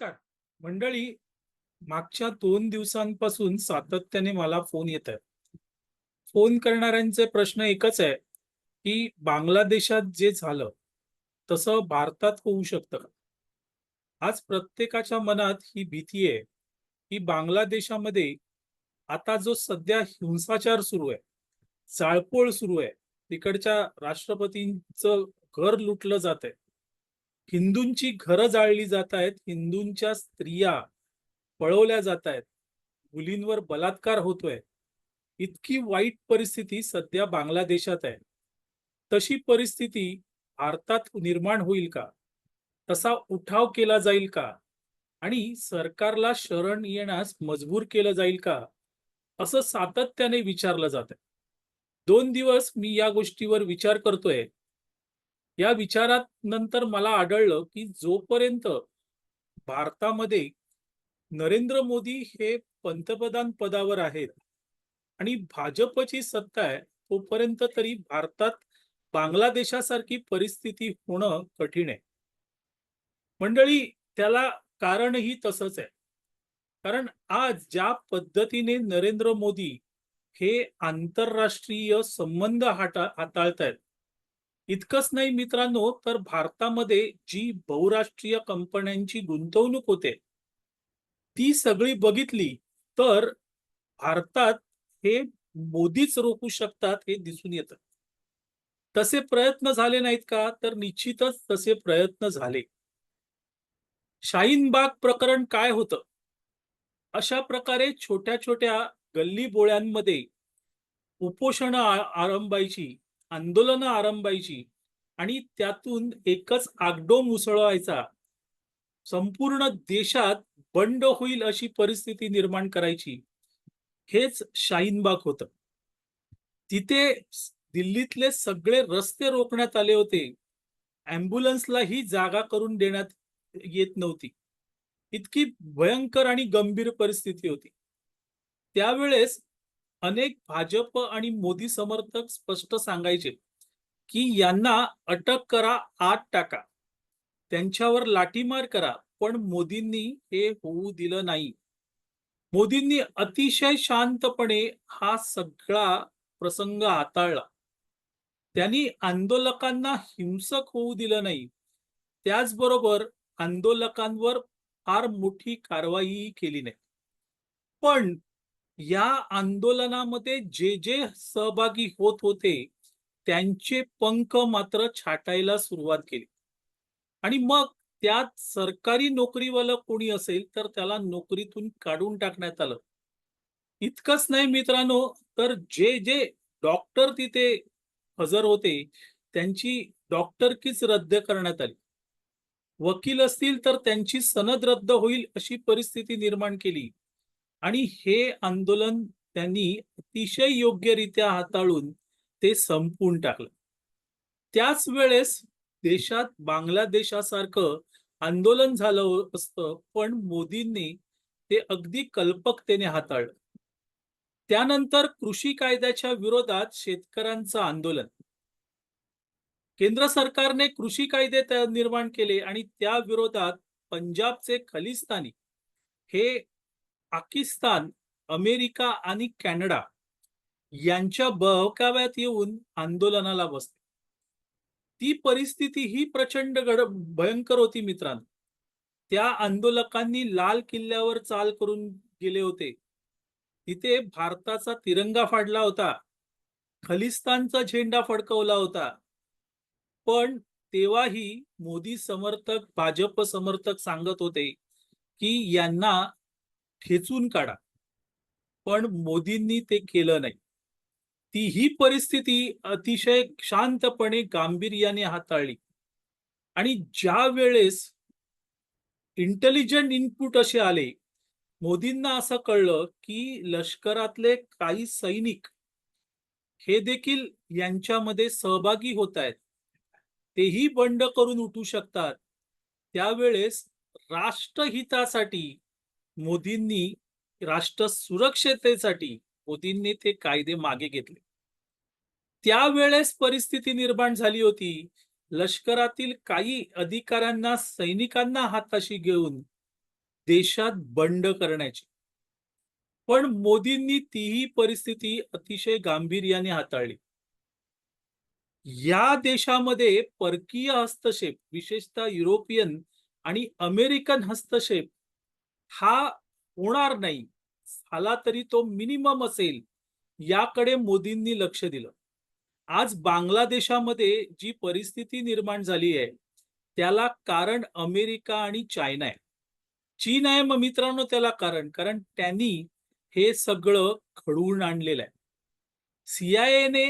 नमस्कार. मंडळी मागच्या दोन दिवसांपासून सातत्याने मला फोन येत आहे फोन करणाऱ्यांचे प्रश्न एकच आहे की बांगलादेशात जे झालं तसं भारतात होऊ शकतं का? आज प्रत्येकाच्या मनात ही भीती आहे की बांगलादेशामध्ये आता जो सध्या हिंसाचार सुरू आहे चाळपोळ सुरू आहे तिकडच्या राष्ट्रपतींचं घर लुटलं जात आहे हिंदूंची घरं जाळली जात आहेत हिंदूंच्या स्त्रिया पळवल्या जात आहेत मुलींवर बलात्कार होतोय. इतकी वाईट परिस्थिती सध्या बांगलादेशात आहे. तशी परिस्थिती भारतात निर्माण होईल का? तसा उठाव केला जाईल का? आणि सरकारला शरण येण्यास मजबूर केलं जाईल का? असं सातत्याने विचारलं जात आहे दोन दिवस मी या गोष्टीवर विचार करतोय. या विचारात नंतर मला आढळलं की जोपर्यंत भारतामध्ये नरेंद्र मोदी हे पंतप्रधान पदावर आहेत आणि भाजपची सत्ता आहे तोपर्यंत तरी भारतात बांगलादेशासारखी परिस्थिती होणं कठीण आहे. मंडळी त्याला कारणही तसंच आहे. कारण आज ज्या पद्धतीने नरेंद्र मोदी हे आंतरराष्ट्रीय संबंध हाता हाताळतायत इतकंच नाही मित्रांनो तर भारतामध्ये जी बहुराष्ट्रीय कंपन्यांची गुंतवणूक होते ती सगळी बघितली तर भारतात हे मोदीच रोखू शकतात हे दिसून येतं. तसे प्रयत्न झाले नाहीत का? तर निश्चितच तसे प्रयत्न झाले. शाहीनबाग प्रकरण काय होतं? अशा प्रकारे छोट्या छोट्या गल्ली बोळ्यांमध्ये उपोषणं आरंभायची आंदोलनं आरंभायची आणि त्यातून एकच आगडोम उसळवायचा. संपूर्ण देशात बंड होईल अशी परिस्थिती निर्माण करायची. हेच शाहीनबाग होत. तिथे दिल्लीतले सगळे रस्ते रोखण्यात आले होते. अँब्युलन्सला ही जागा करून देण्यात येत नव्हती. इतकी भयंकर आणि गंभीर परिस्थिती होती. त्यावेळेस अनेक भाजप आणि मोदी समर्थक स्पष्ट सांगायचे की यांना अटक करा आत टाका. त्यांच्यावर लाठीमार करा पण मोदींनी हे होऊ दिलं नाही. मोदींनी अतिशय शांतपणे हा सगळा प्रसंग हाताळला. त्यांनी आंदोलकांना हिंसक होऊ दिलं नाही. त्याचबरोबर आंदोलकांवर फार मोठी कारवाईही केली नाही. पण या आंदोलनामध्ये जे जे सहभागी होत होते त्यांचे पंख मात्र छाटायला सुरुवात केली. आणि मग त्यात सरकारी नोकरीवाला कोणी असेल तर त्याला नोकरीतून काढून टाकण्यात आलं. इतकंच नाही मित्रांनो तर जे जे डॉक्टर तिथे हजर होते त्यांची डॉक्टरकीच रद्द करण्यात आली. वकील असतील तर त्यांची सनद रद्द होईल अशी परिस्थिती निर्माण केली. आणि हे आंदोलन त्यांनी अतिशय योग्यरित्या हाताळून ते संपवून टाकलं. त्याच वेळेस देशात बांगलादेशासारखं आंदोलन झालं हो, असतं पण मोदींनी ते अगदी कल्पकतेने हाताळलं. त्यानंतर कृषी कायद्याच्या विरोधात शेतकऱ्यांचं आंदोलन. केंद्र सरकारने कृषी कायदे निर्माण केले आणि त्या विरोधात पंजाबचे खलिस्तानी हे पाकिस्तान अमेरिका आणि कॅनडा यांच्या बहकाव्यात येऊन आंदोलनाला बसते ती परिस्थिती ही प्रचंड गड भयंकर होती मित्रांनो. त्या आंदोलकांनी लाल किल्ल्यावर चाल करून गेले होते. तिथे भारताचा तिरंगा फाडला होता. खलिस्तानचा झेंडा फडकवला होता. पण तेव्हाही मोदी समर्थक भाजप समर्थक सांगत होते की यांना खेचून काढा. पण मोदींनी ते केलं नाही. ती ही परिस्थिती अतिशय शांतपणे गांभीर्याने हाताळली. आणि ज्या वेळेस इंटेलिजंट इनपुट असे आले मोदींना असं कळलं की लष्करातले काही सैनिक हे देखील यांच्यामध्ये सहभागी होत आहेत. तेही बंड करून उठू शकतात. त्यावेळेस राष्ट्रहितासाठी मोदींनी राष्ट्र सुरक्षतेसाठी मोदींनी ते कायदे मागे घेतले. त्यावेळेस परिस्थिती निर्माण झाली होती. लष्करातील काही अधिकाऱ्यांना सैनिकांना हाताशी घेऊन देशात बंड करण्याची. पण मोदींनी तीही परिस्थिती अतिशय गांभीर्याने हाताळली. या देशामध्ये परकीय हस्तक्षेप विशेषतः युरोपियन आणि अमेरिकन हस्तक्षेप हा होणार नाही झाला तरी तो मिनिमम असेल याकडे मोदींनी लक्ष दिलं. आज बांगलादेशामध्ये जी परिस्थिती निर्माण झाली आहे त्याला कारण अमेरिका आणि चायना आहे. चीन आहे मग मित्रांनो त्याला कारण कारण त्यांनी हे सगळं घडवून आणलेलं आहे. सीआयएने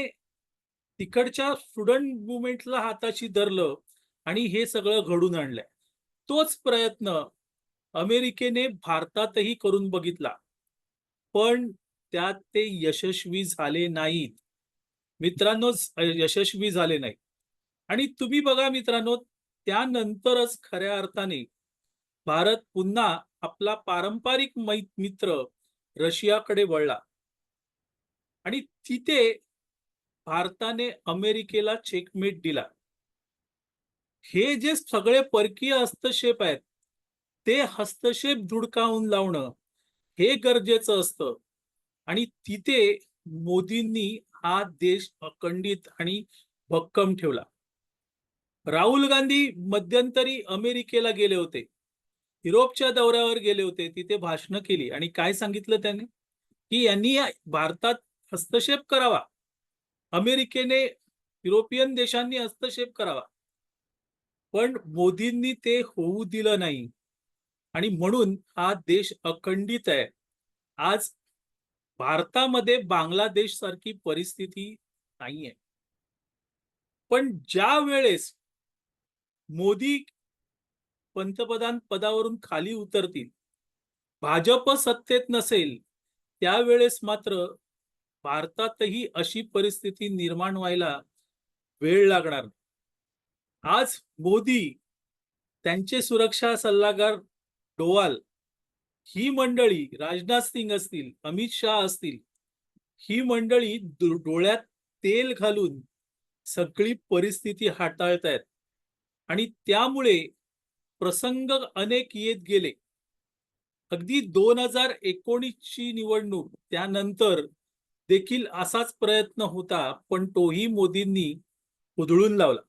तिकडच्या स्टुडंट मुवमेंटला हाताशी धरलं आणि हे सगळं घडून आणलंय. तोच प्रयत्न अमेरिकेने भारतातही करून बघितला. पण त्यात ते यशस्वी झाले नाहीत. मित्रांनो यशस्वी झाले नाही आणि तुम्ही बघा मित्रांनो त्यानंतरच खऱ्या अर्थाने भारत पुन्हा आपला पारंपरिक मै- मित्र रशियाकडे वळला. आणि तिथे भारताने अमेरिकेला चेकमेट दिला. हे जे सगळे परकीय हस्तक्षेप आहेत ते हस्तक्षेप धुडकावून लावणं हे गरजेचं असतं. आणि तिथे मोदींनी हा देश अखंडित आणि भक्कम ठेवला. राहुल गांधी मध्यंतरी अमेरिकेला गेले होते. युरोपच्या दौऱ्यावर गेले होते. तिथे भाषणं केली. आणि काय सांगितलं त्याने? की यांनी भारतात हस्तक्षेप करावा. अमेरिकेने युरोपियन देशांनी हस्तक्षेप करावा. पण मोदींनी ते होऊ दिलं नाही. आणि म्हणून हा देश अखंडित आहे. आज भारतामध्ये बांगलादेश सारखी परिस्थिती नाहीये. पण ज्या वेळेस मोदी पंतप्रधान पदावरून खाली उतरतील भाजप सत्तेत नसेल त्यावेळेस मात्र भारतातही अशी परिस्थिती निर्माण व्हायला वेळ लागणार. आज मोदी त्यांचे सुरक्षा सल्लागार डोवाल ही मंडळी राजनाथ सिंग असतील अमित शाह असतील ही मंडळी डोळ्यात तेल घालून सगळी परिस्थिती हाताळतायत. आणि त्यामुळे प्रसंग अनेक येत गेले. अगदी दोन हजार एकोणीसची निवडणूक त्यानंतर देखील असाच प्रयत्न होता पण तोही मोदींनी उधळून लावला.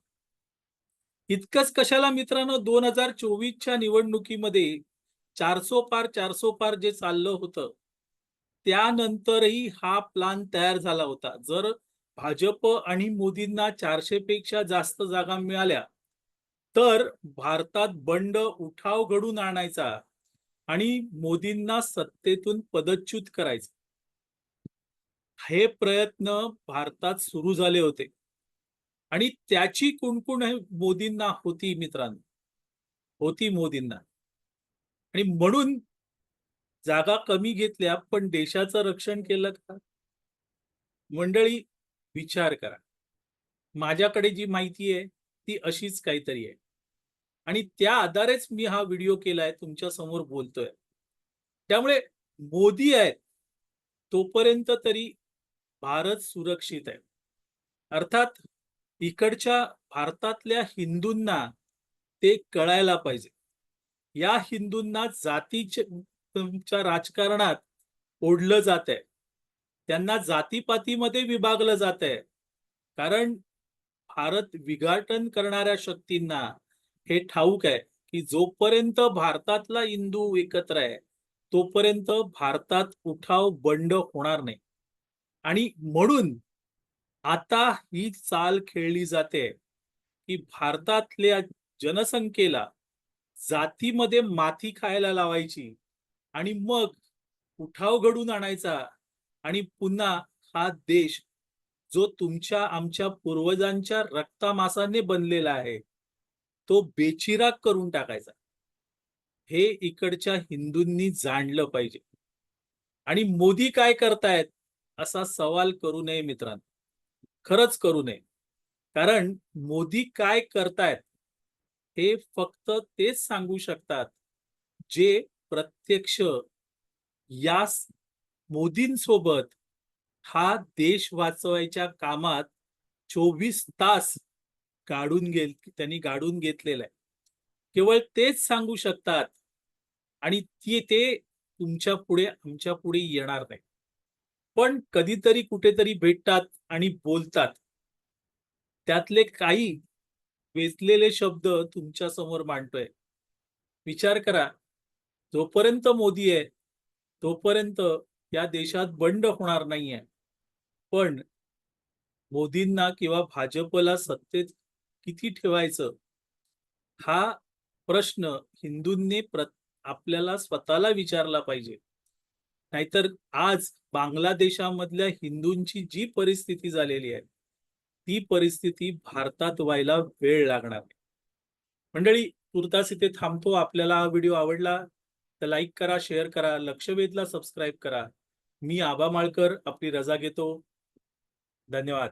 इतकंच कशाला मित्रांनो दोन हजार चोवीसच्या निवडणुकीमध्ये चारसो पार चारसो पार जे चाललं होतं त्यानंतरही हा प्लान तयार झाला होता. जर भाजप आणि मोदींना चारशे पेक्षा जास्त जागा मिळाल्या तर भारतात बंड उठाव घडून आणायचा आणि मोदींना सत्तेतून पदच्युत करायचं. हे प्रयत्न भारतात सुरू झाले होते. आणि त्याची कुणकुण मोदींना होती मित्रांनो होती मोदींना. आणि म्हणून जागा कमी घेतल्या पण देशाचं रक्षण केलं का? मंडळी विचार करा. माझ्याकडे जी माहिती आहे ती अशीच काहीतरी आहे. आणि त्या आधारेच मी हा व्हिडिओ केलाय तुमच्यासमोर बोलतोय. त्यामुळे मोदी आहेत तोपर्यंत तरी भारत सुरक्षित आहे. अर्थात इकडच्या भारतातल्या हिंदूंना ते कळायला पाहिजे. या हिंदूंना जातीच्या राजकारणात ओढलं जात आहे त्यांना जातीपातीमध्ये विभागलं जात आहे कारण भारत विघाटन करणाऱ्या शक्तींना हे ठाऊक आहे की जोपर्यंत भारतातला हिंदू एकत्र आहे तोपर्यंत भारतात उठाव बंड होणार नाही. आणि म्हणून आता ही चाल खेळली जाते की भारतातल्या जनसंख्येला जातीमध्ये माती खायला लावायची आणि मग उठाव घडून आणायचा आणि पुन्हा हा देश जो तुमच्या आमच्या पूर्वजांच्या रक्तामासाने बनलेला आहे तो बेचिराग करून टाकायचा. हे इकडच्या हिंदूंनी जाणलं पाहिजे. आणि मोदी काय करतायत असा सवाल करू नये मित्रांनो. खरंच करू नये. कारण मोदी काय करतायत हे फक्त तेच सांगू शकतात जे प्रत्यक्ष या मोदींसोबत हा देश वाचवायच्या कामात चोवीस तास गाडून गेल त्यांनी गाडून घेतलेला आहे. केवळ तेच सांगू शकतात आणि ती ते तुमच्यापुढे आमच्या पुढे येणार नाही. पण कधीतरी कुठेतरी भेटतात आणि बोलतात. त्यातले काही वेचलेले शब्द तुमच्यासमोर मांडतोय. विचार करा जोपर्यंत मोदी आहे तोपर्यंत या देशात बंड होणार नाहीये. पण मोदींना किंवा भाजपला सत्तेत किती ठेवायचं? हा प्रश्न हिंदूंनी प्र आपल्याला स्वतःला विचारला पाहिजे. नाहीतर आज बांगलादेशामधल्या हिंदूंची जी परिस्थिती झालेली आहे ती परिस्थिती भारतात व्हायला वेळ लागणार मंडळी तुर्तास इथे थांबतो. आपल्याला हा व्हिडिओ आवडला तर लाईक करा शेअर करा लक्षवेधला सबस्क्राईब करा. मी आबा माळकर आपली रजा घेतो. धन्यवाद.